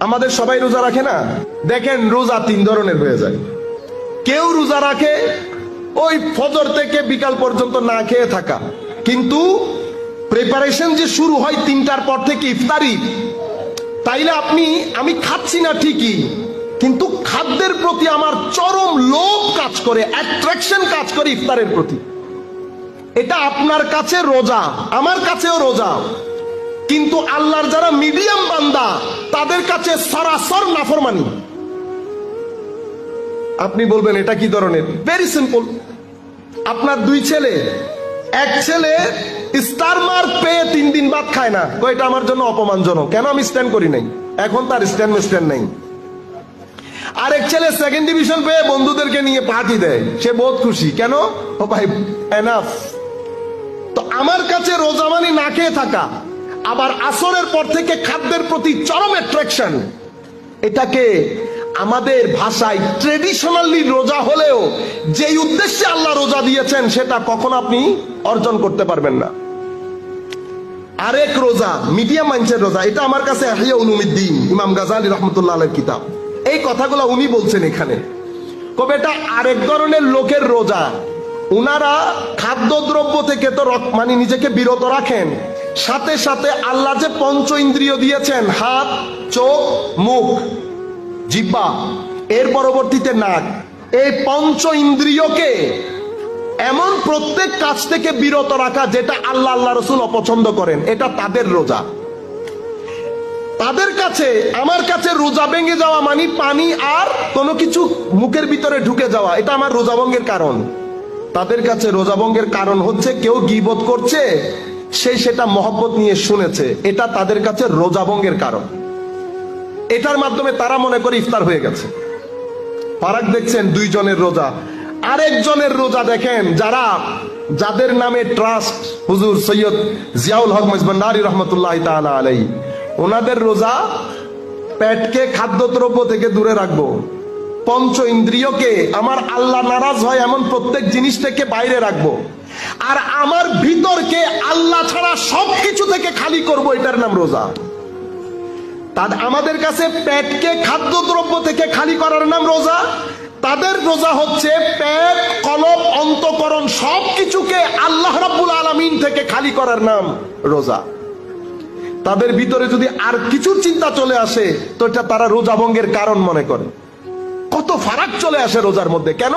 আমাদের সবাই রোজা রাখে না? দেখেন, রোজা তিন ধরনের হয়ে যায়। কেউ রোজা রাখে ওই ফজর থেকে বিকাল পর্যন্ত না খেয়ে থাকা। কিন্তু প্রিপারেশন যে শুরু হয় তিনটার পর থেকে ইফতারি, তাইলে আপনি, আমি খাচ্ছি না ঠিকই, কিন্তু খাদ্যের প্রতি আমার চরম লোভ কাজ করে অ্যাট্রাকশন কাজ করে ইফতারের প্রতি। এটা আপনার কাছে রোজা, আমার কাছেও রোজা। কিন্তু আল্লাহর যারা মিডিয়াম বান্দা, তাদের কাছে সরাসর নাফরমানি। আপনি বলবেন, এটা কি ধরনের? ভেরি সিম্পল আপনার দুই ছেলে, এক ছেলে স্টার মার্ক পেয়ে তিন দিন বাদ খায় না। এটা আমার জন্য অপমানজনক। কেন আমি স্ট্যান্ড করি নাই? এখন তার স্ট্যান্ড স্ট্যান্ড নাই। আরেক ছেলে সেকেন্ড ডিভিশন পেয়ে বন্ধুদেরকে নিয়ে পার্টি দেয়। সে বহুত খুশি। কেন? ও ভাই এনাফ তো আমার কাছে রোজা মানে না খেয়ে থাকা। আবার আসরের পর থেকে খাদ্যের প্রতি চরম অ্যাট্রাকশন এটাকে আমাদের ভাষায় ট্রেডিশনালি রোজা হলেও যেই উদ্দেশ্যে আল্লাহ রোজা দিয়েছেন, সেটা কখন আপনি অর্জন করতে পারবেন না। আরেক রোজা মিডিয়াম মাইন্সের রোজা, এটা আমার কাছে আহিয়া ইমাম গাজালি রহমতুল্লাহ আলের কিতাব। এই কথাগুলো উনি বলছেন এখানে। কবে এটা আরেক ধরনের লোকের রোজা? উনারা খাদ্যদ্রব্য থেকে তো মানে নিজেকে বিরত রাখেন। সাথে সাথে আল্লাহ যে পঞ্চ ইন্দ্রিয় দিয়েছেন, হাত, চোখ, মুখ জিব্বা এর পরবর্তীতে নাক, এই পঞ্চ ইন্দ্রিয়কে এমন প্রত্যেক কাজ থেকে বিরত রাখা যেটা আল্লাহ আল্লাহ রসুল অপছন্দ করেন, এটা তাদের রোজা। তাদের কাছে, আমার কাছে রোজা ভেঙে যাওয়া মানে পানি আর কোনো কিছু মুখের ভিতরে ঢুকে যাওয়া, এটা আমার রোজা ভঙ্গের কারণ। তাদের কাছে রোজা ভঙ্গের কারণ হচ্ছে কেউ গিবত করছে সে সেটা মহব্বত নিয়ে শুনেছে। এটা তাদের কাছে রোজা ভঙ্গের কারণ। এটার মাধ্যমে তারা মনে করে ইফতার হয়ে গেছে। ফারাক দেখছেন দুইজনের রোজা। আরেকজনের রোজা দেখেন যারা, যাদের নামে ট্রাস্ট, হুজুর সৈয়দ জিয়াউল হক মজবন্দারি রহমতুল্লাহ আলাই ওনাদের রোজা পেটকে খাদ্যদ্রব্য থেকে দূরে রাখব। পঞ্চ ইন্দ্রিয়কে আমার আল্লাহ নারাজ হয় এমন প্রত্যেক জিনিস থেকে বাইরে রাখব। আর আমার ভিতরকে ছাড়া সবকিছু থেকে খালি করব এটার নাম রোজা। তাদের আমাদের কাছে পেটকে খাদ্যদ্রব্য থেকে খালি করার নাম রোজা। তাদের রোজা হচ্ছে পেট, কলব, অন্তকরণ সবকিছুকে আল্লাহ রাব্বুল আলামিন থেকে খালি করার নাম রোজা। তাদের ভিতরে যদি আর কিছু চিন্তা চলে আসে, তো এটা তারা রোজা ভঙ্গের কারণ মনে করে। কত ফারাক চলে আসে রোজার মধ্যে। কেন?